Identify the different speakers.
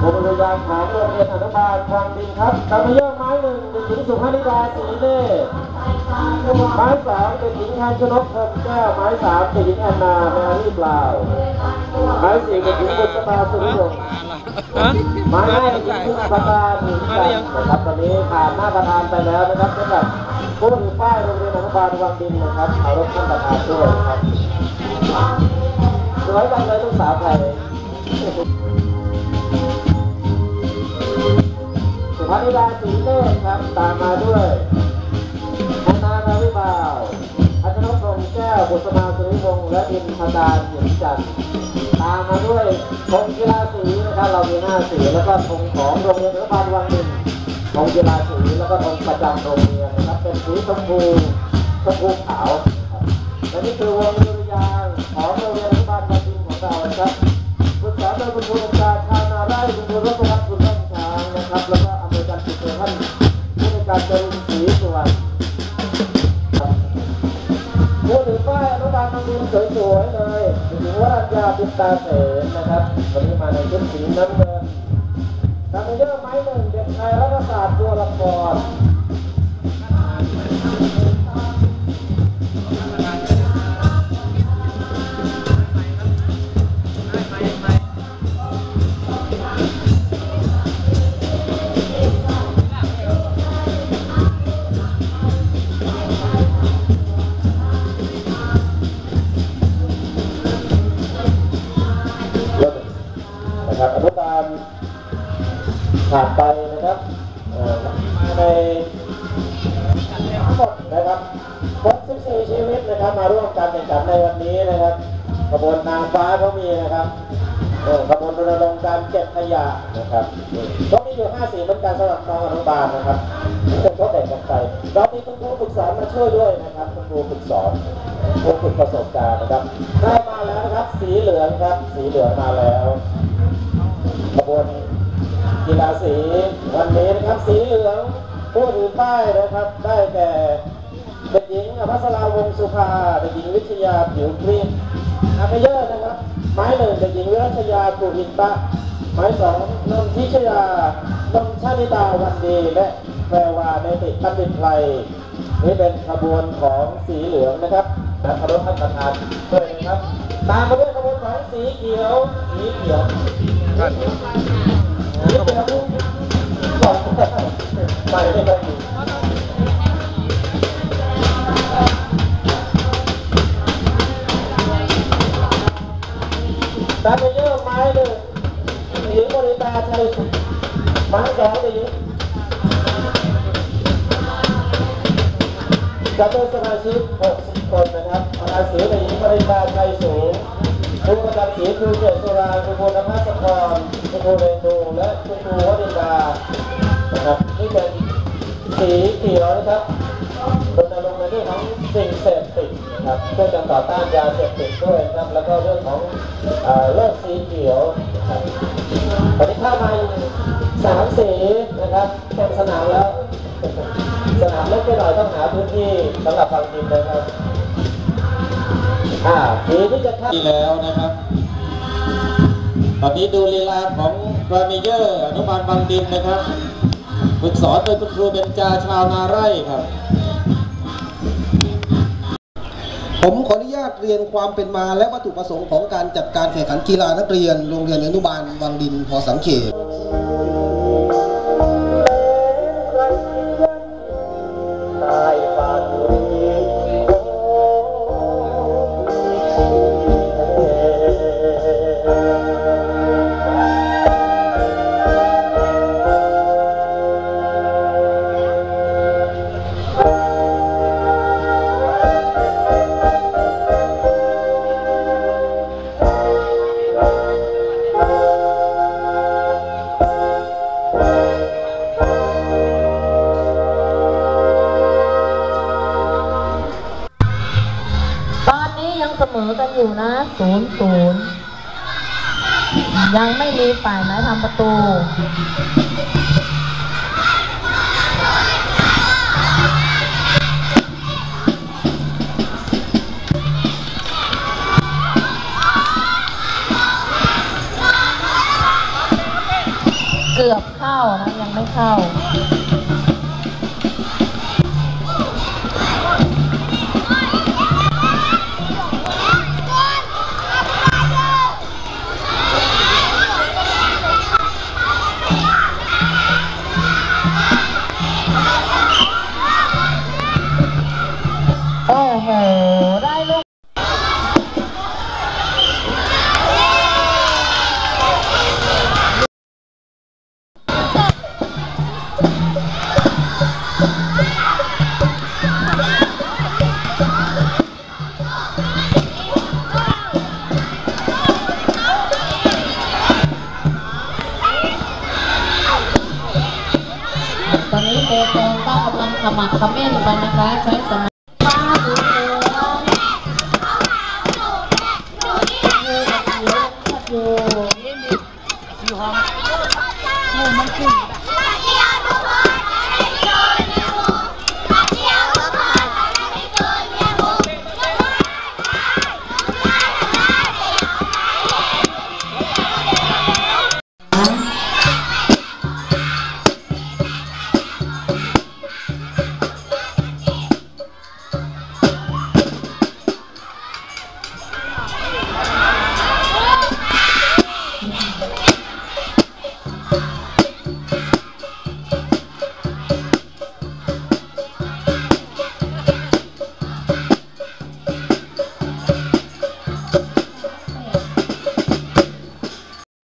Speaker 1: โรงพยาบาลของโรงเรียนอนุบาลวังดินครับตามมาเยอะไม้หนึ่งเด็กหญิงสุภานิดาศรีเน่ไม้สองเด็กหญิงทันชนกพรหมแก้วไม้สามเด็กหญิงแอนนาแมรี่เปล่าไม้สี่เด็กหญิงบุษบาสุริยงไม้ห้าเด็กหญิงพึ่งประการหญิงจันทร์นะครับตอนนี้ผ่านหน้าประธานไปแล้วนะครับสำหรับผู้ถือป้ายโรงเรียนอนุบาลวังดินนะครับเอารถท่านประธานด้วยนะครับสวยจังเลยลูกสาวไทย สุภานิดาสีเนตรครับตามมาด้วยธนานาวิบาวอัชนพงษ์แก้วบุษมาสุริวงศ์และดินพดาหญิงจันทร์ตามมาด้วยธงกีฬาสีนะครับเรามีหน้าสีแล้วก็ธงของโรงเรียนอนุบาลวังดินธงกีฬาสีแล้วก็ธงประจำโรงเรียนนะครับเป็นสีชมพูชมพูขาวครับและนี่คือวงดุริยางของโรงเรียนอนุบาลวังดินของเราครับปรึกษาโดยคุณครูอาจารย์ชาวนาไร่คุณครูรัตนคุณท่า การติดท่านผู้ในการจรุนศรีสุวรรณครับผู้ถือป้ายอนุบาลบางดินสวยๆเลยถึงวรัญญาพิตตาเสนนะครับวันนี้มาในชุดสีน้ำเงินทำเยอะไม้หนึ่งเด็กชายรัตศาสตร์ตัวละคร ผ่านไปนะครับมาในทั้งหมดนะครับครบ14ชีวิตนะครับมาร่วมการแข่งขันในวันนี้นะครับขบวนนางฟ้าก็มีนะครับขบวนรณรงค์การเก็บขยะนะครับก็มีอยู่5สีเหมือนกันสำหรับน้องอนุบาลนะครับเป็นทดแบ่งกันไปเรามีคุณครูฝึกสอนมาช่วยด้วยนะครับคุณครูฝึกสอนครูฝึกประสบการณ์นะครับได้มาแล้วนะครับ สีเหลืองครับ สีเหลืองมาแล้วขบวน กีฬาสีวันนี้นะครับสีเหลืองผู้ถือป้ายนะครับ ได้แก่เด็กหญิงอภัสราวงสุภาเด็กหญิงวิทยาผิวครีมอาเมเยอร์นะครับไม้หนึ่งเด็กหญิงวิรัชยากุหินตะไม้สองนนทิชยานนชาลิตาวันดีและแพรวาเนติตันดิตไพรนี่เป็นขบวนของสีเหลืองนะครับนะขบวนท่านประธานด้วยนะครับ ตามมาด้วยขบวนของสีเขียว สีเขียว
Speaker 2: ท่าน
Speaker 1: นี่เป็นผู้สองไปไม่ได้อยู่ตาไปเยอะไม้เลยหญิงบริตาชัยสุขไม้สองเลยหญิงจะเป็นสมาชิก60คนนะครับอาศีในหญิงบริตาชัยสูงครูประจำสีคือเกศ สุราคุณครูนภัสกรคุณครูเรนูและคุณครูวรินดานะครับนี่เป็นสีเขียวนะครับรณรงค์ในเรื่องของสิ่งเสพติดนะครับช่วยกันต่อต้านยาเสพติดด้วยนะครับแล้วก็เรื่องของเอ่อเลิกสีเขียวตอนนี้เข้ามาสามสีนะครับเต็มสนามแล้วสนามเล็กไปหน่อยต้องหาพื้นที่สำหรับฟังทีมนะครับอ่าสีที่จะเข้า
Speaker 3: ที่แล้วนะครับ อนนี้ดูลีลาของรามิเยอร์อนุบาลบางดินนะครับฝึกสอนโดยคุณครูเบญจาชาวนาไร่ครับ
Speaker 4: ผมขออนุญาตเรียนความเป็นมาและวัตถุประสงค์ของการจัดการแข่งขันกีฬานักเรียนโรงเรียนอนุบาลวังดินพอสังเขต
Speaker 5: เสมอกันอยู่นะศูนย์ศูนย์ยังไม่มีฝ่ายไหนทำประตูเกือบเข้านะ ยังไม่เข้า สมัครคอมเมนต์ไปนะคะใช้สมัคร